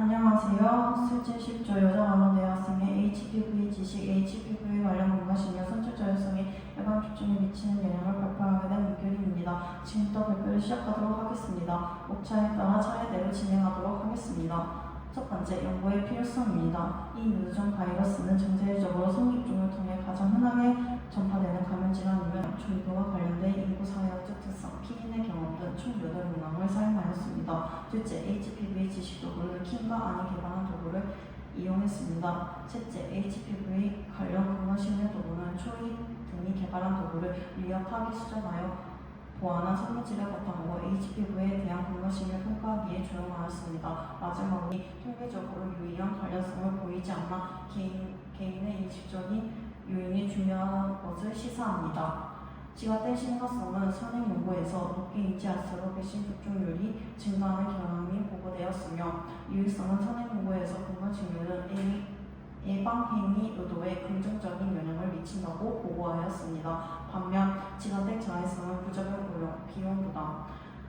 안녕하세요. 술제 10조 여자간호대학생의 HPV 지식 HPV 관련 선출자 여성의 예방 집중에 미치는 영향을 발표하게 된 문결입니다. 지금부터 발표를 시작하도록 하겠습니다. 목차에 따라 차례대로 진행하도록 하겠습니다. 첫 번째, 연구의 필요성입니다. 이 누전 바이러스는 전체적으로 성립종을 통해 가장 흔하게 전파되는 감염질환이며 조류와 관련된 인구 사회학적 특성, 피인의 경험 등 총 8문항을 사용하였습니다. 둘째, HPV 지식 도구를 킴과 안이 개발한 도구를 이용했습니다. 셋째, HPV 관련 근원실내 도구는 초이 등이 개발한 도구를 리아파기 수정하여 보완한 성질을 바탕으로 HPV에 대한 근원실을 평가하기에 조용하였습니다. 마지막으로 통계적으로 유의한 관련성을 보이지 않나 개인, 개인의 인식적인 요인이 중요한 것을 시사합니다. 지각된 심각성은 선행 연구에서 높게 인지할수록 백신 접종률이 증가하는 경향이 보고되었으며 유의성은 선행 연구에서 근거 증률은 예- 예방행위 의도에 긍정적인 영향을 미친다고 보고하였습니다. 반면 자해성은 부작용 고용, 비용 부담,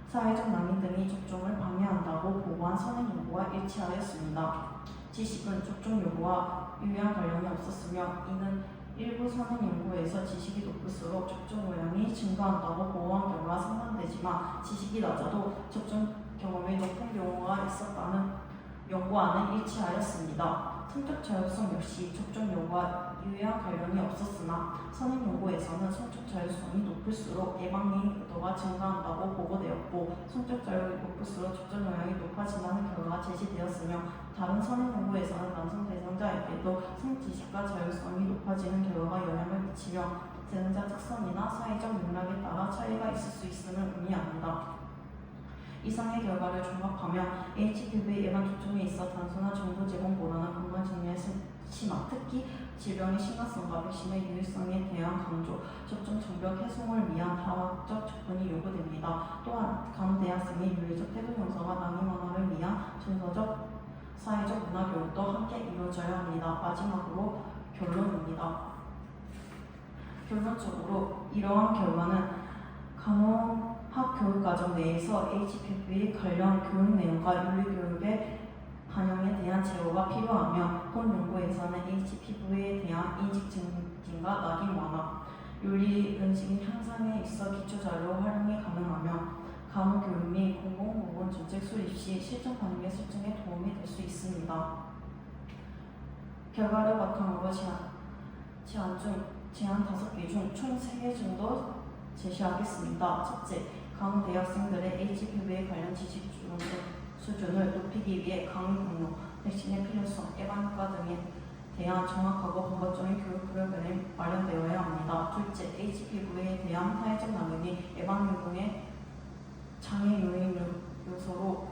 사회적 난민 등이 접종을 방해한다고 보고한 선행 연구와 일치하였습니다. 지식은 접종 요구와 유의한 관련이 없었으며 이는 일부 선행 연구에서 지식이 높을수록 접종 모양이 증가한다고 보고한 결과 상반되지만 지식이 낮아도 접종 경험이 높은 경우가 있었다는 연구와는 일치하였습니다. 성적 자율성 역시 접종 요구와 유의한 관련이 없었으나 선행 연구에서는 성적 자율성이 높을수록 예방행 의도가 증가한다고 보고되었고 성적 자율이 높을수록 접종 영향이 높아진다는 결과가 제시되었으며 다른 선행 연구에서는 남성 대상자에게도 성 지식과 자율성이 높아지는 결과가 영향을 미치며 대상자 특성이나 사회적 맥락에 따라 차이가 있을 수 있음을 의미합니다. 이상의 결과를 종합하면 HPV 예방 접종에 있어 단순한 정보 제공보다는 건강 증명의 심화, 특히 질병의 심각성과 백신의 유효성에 대한 강조, 접종 장벽 해소를 위한 다각적 접근이 요구됩니다. 또한 간호대학생의 윤리적 태도 형성과 낭의 완화를 위한 정서적 사회적 문화 교육도 함께 이루어져야 합니다. 마지막으로 결론입니다. 결론적으로 이러한 결과는 간호 학 교육과정 내에서 HPV 관련 교육 내용과 윤리 교육의 반영에 대한 제고가 필요하며 본 연구에서는 HPV에 대한 인식 증진과 낙인 완화, 윤리 인식 향상에 있어 기초 자료 활용이 가능하며 간호 교육 및 공공보건 정책 수립 시 실전 반영의 설정에 도움이 될 수 있습니다. 결과를 바탕으로 제안, 제안 중 제안 다섯 개중총세개 정도 제시하겠습니다. 첫째, 간호대학생들의 HPV에 관련 지식 수준- 수준을 높이기 위해 강의 공로, 백신의 필요성, 예방 효과 등에 대한 정확하고 본格적인 교육 프로그램이 마련되어야 합니다. 둘째, HPV에 대한 사회적 낙인이 예방 행동의 장애 요인 요- 요소로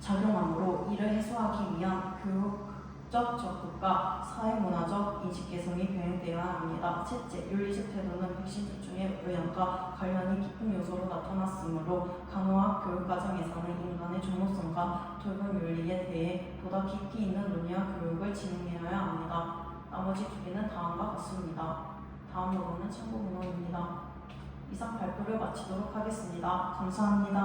작용하므로 이를 해소하기 위한 교육 적 접근과 사회문화적 인식 개선이 병행되어야 합니다. 셋째, 윤리적 태도는 백신 접종의 의향과 관련이 깊은 요소로 나타났으므로 간호학 교육 과정에서는 인간의 종로성과 돌봄 윤리에 대해 보다 깊이 있는 논의와 교육을 진행해야 합니다. 나머지 두 개는 다음과 같습니다. 다음 으로는 참고 문헌입니다. 이상 발표를 마치도록 하겠습니다. 감사합니다.